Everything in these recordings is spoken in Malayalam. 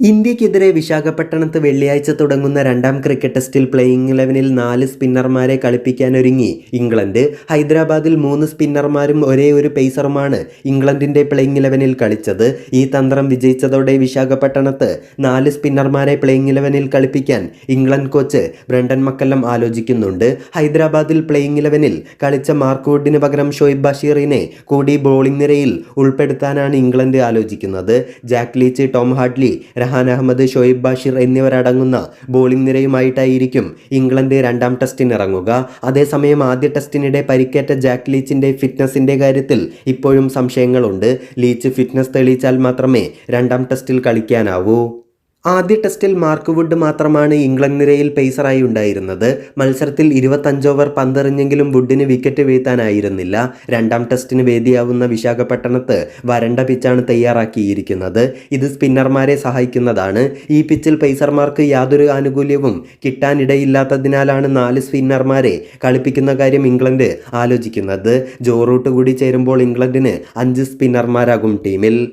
ഇന്ത്യക്കെതിരെ വിശാഖപട്ടണത്ത് വെള്ളിയാഴ്ച തുടങ്ങുന്ന രണ്ടാം ക്രിക്കറ്റ് ടെസ്റ്റിൽ പ്ലേയിങ് ഇലവനിൽ നാല് സ്പിന്നർമാരെ കളിപ്പിക്കാനൊരുങ്ങി. ഇംഗ്ലണ്ട് ഹൈദരാബാദിൽ മൂന്ന് സ്പിന്നർമാരും ഒരേ ഒരു പേസറുമാണ് ഇംഗ്ലണ്ടിന്റെ പ്ലേയിങ് ഇലവനിൽ കളിച്ചത്. ഈ തന്ത്രം വിജയിച്ചതോടെ വിശാഖപട്ടണത്ത് നാല് സ്പിന്നർമാരെ പ്ലേയിങ് ഇലവനിൽ കളിപ്പിക്കാൻ ഇംഗ്ലണ്ട് കോച്ച് ബ്രണ്ടൻ മക്കല്ലം ആലോചിക്കുന്നുണ്ട്. ഹൈദരാബാദിൽ പ്ലേയിങ് ഇലവനിൽ കളിച്ച മാർക്ക് വുഡിന് പകരം ഷോയിബ് ബഷീറിനെ കൂടി ബോളിംഗ് നിരയിൽ ഉൾപ്പെടുത്താനാണ് ഇംഗ്ലണ്ട് ആലോചിക്കുന്നത്. Jack Leach Tom Hartley Rehan Ahmed Shoaib Bashir എന്നിവരടങ്ങുന്ന ബോളിംഗ് നിരയുമായിട്ടായിരിക്കും ഇംഗ്ലണ്ട് രണ്ടാം ടെസ്റ്റിനിറങ്ങുക അതേസമയം ആദ്യ ടെസ്റ്റിനിടെ പരിക്കേറ്റ ജാക്ക് ലീച്ചിന്റെ ഫിറ്റ്നസിന്റെ കാര്യത്തിൽ ഇപ്പോഴും സംശയങ്ങളുണ്ട്. ലീച്ച് ഫിറ്റ്നസ് തെളിയിച്ചാൽ മാത്രമേ രണ്ടാം ടെസ്റ്റിൽ കളിക്കാനാവൂ. ആദ്യ ടെസ്റ്റിൽ മാർക്ക് വുഡ് മാത്രമാണ് ഇംഗ്ലണ്ട് നിരയിൽ പേസറായി ഉണ്ടായിരുന്നത്. മത്സരത്തിൽ ഇരുപത്തഞ്ച് ഓവർ പന്തെറിഞ്ഞെങ്കിലും വുഡിന് വിക്കറ്റ് വീഴ്ത്താനായിരുന്നില്ല. രണ്ടാം ടെസ്റ്റിന് വേദിയാവുന്ന വിശാഖപട്ടണത്ത് വരണ്ട പിച്ചാണ് തയ്യാറാക്കിയിരിക്കുന്നത്. ഇത് സ്പിന്നർമാരെ സഹായിക്കുന്നതാണ്. ഈ പിച്ചിൽ പേസർമാർക്ക് യാതൊരു ആനുകൂല്യവും കിട്ടാനിടയില്ലാത്തതിനാലാണ് നാല് സ്പിന്നർമാരെ കളിപ്പിക്കുന്ന കാര്യം ഇംഗ്ലണ്ട് ആലോചിക്കുന്നത്. ജോറൂട്ട് കൂടി ചേരുമ്പോൾ ഇംഗ്ലണ്ടിന് അഞ്ച് സ്പിന്നർമാരാകും ടീമിൽ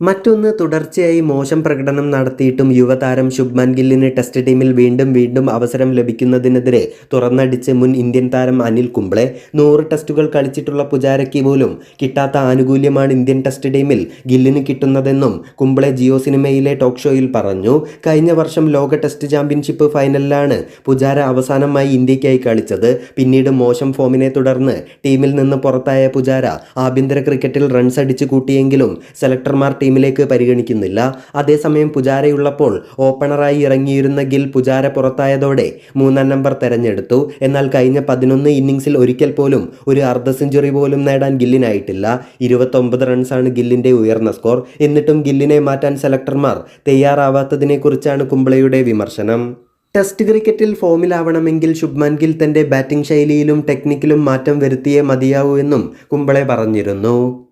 മറ്റൊന്ന് തുടർച്ചയായി മോശം പ്രകടനം നടത്തിയിട്ടും യുവതാരം ശുഭ്മാൻ ഗില്ലിന് ടെസ്റ്റ് ടീമിൽ വീണ്ടും വീണ്ടും അവസരം ലഭിക്കുന്നതിനെതിരെ തുറന്നടിച്ച് മുൻ ഇന്ത്യൻ താരം അനിൽ കുംബ്ലെ നൂറ് ടെസ്റ്റുകൾ കളിച്ചിട്ടുള്ള പുജാരയ്ക്ക് പോലും കിട്ടാത്ത ആനുകൂല്യമാണ് ഇന്ത്യൻ ടെസ്റ്റ് ടീമിൽ ഗില്ലിന് കിട്ടുന്നതെന്നും കുംബ്ലെ ജിയോ സിനിമയിലെ ടോക്ക് ഷോയിൽ പറഞ്ഞു. കഴിഞ്ഞ വർഷം ലോക ടെസ്റ്റ് ചാമ്പ്യൻഷിപ്പ് ഫൈനലിലാണ് പുജാര അവസാനമായി ഇന്ത്യക്കായി കളിച്ചത്. പിന്നീട് മോശം ഫോമിനെ തുടർന്ന് ടീമിൽ നിന്ന് പുറത്തായ പുജാര ആഭ്യന്തര ക്രിക്കറ്റിൽ റൺസ് അടിച്ചു കൂട്ടിയെങ്കിലും സെലക്ടർമാർ ടീമിലേക്ക് പരിഗണിക്കുന്നില്ല. അതേസമയം പുജാരയുള്ളപ്പോൾ ഓപ്പണറായി ഇറങ്ങിയിരുന്ന ഗിൽ പുജാര പുറത്തായതോടെ മൂന്നാം നമ്പർ തെരഞ്ഞെടുത്തു. എന്നാൽ കഴിഞ്ഞ പതിനൊന്ന് ഇന്നിംഗ്സിൽ ഒരിക്കൽ പോലും ഒരു അർദ്ധ സെഞ്ചുറി പോലും നേടാൻ ഗില്ലിനായിട്ടില്ല. ഇരുപത്തൊമ്പത് റൺസാണ് ഗില്ലിന്റെ ഉയർന്ന സ്കോർ. എന്നിട്ടും ഗില്ലിനെ മാറ്റാൻ സെലക്ടർമാർ തയ്യാറാവാത്തതിനെക്കുറിച്ചാണ് കുംബ്ലയുടെ വിമർശനം. ടെസ്റ്റ് ക്രിക്കറ്റിൽ ഫോമിലാവണമെങ്കിൽ ശുഭ്മാൻ ഗിൽ തന്റെ ബാറ്റിംഗ് ശൈലിയിലും ടെക്നിക്കിലും മാറ്റം വരുത്തിയേ മതിയാവൂ എന്നും കുംബ്ലെ പറഞ്ഞിരുന്നു.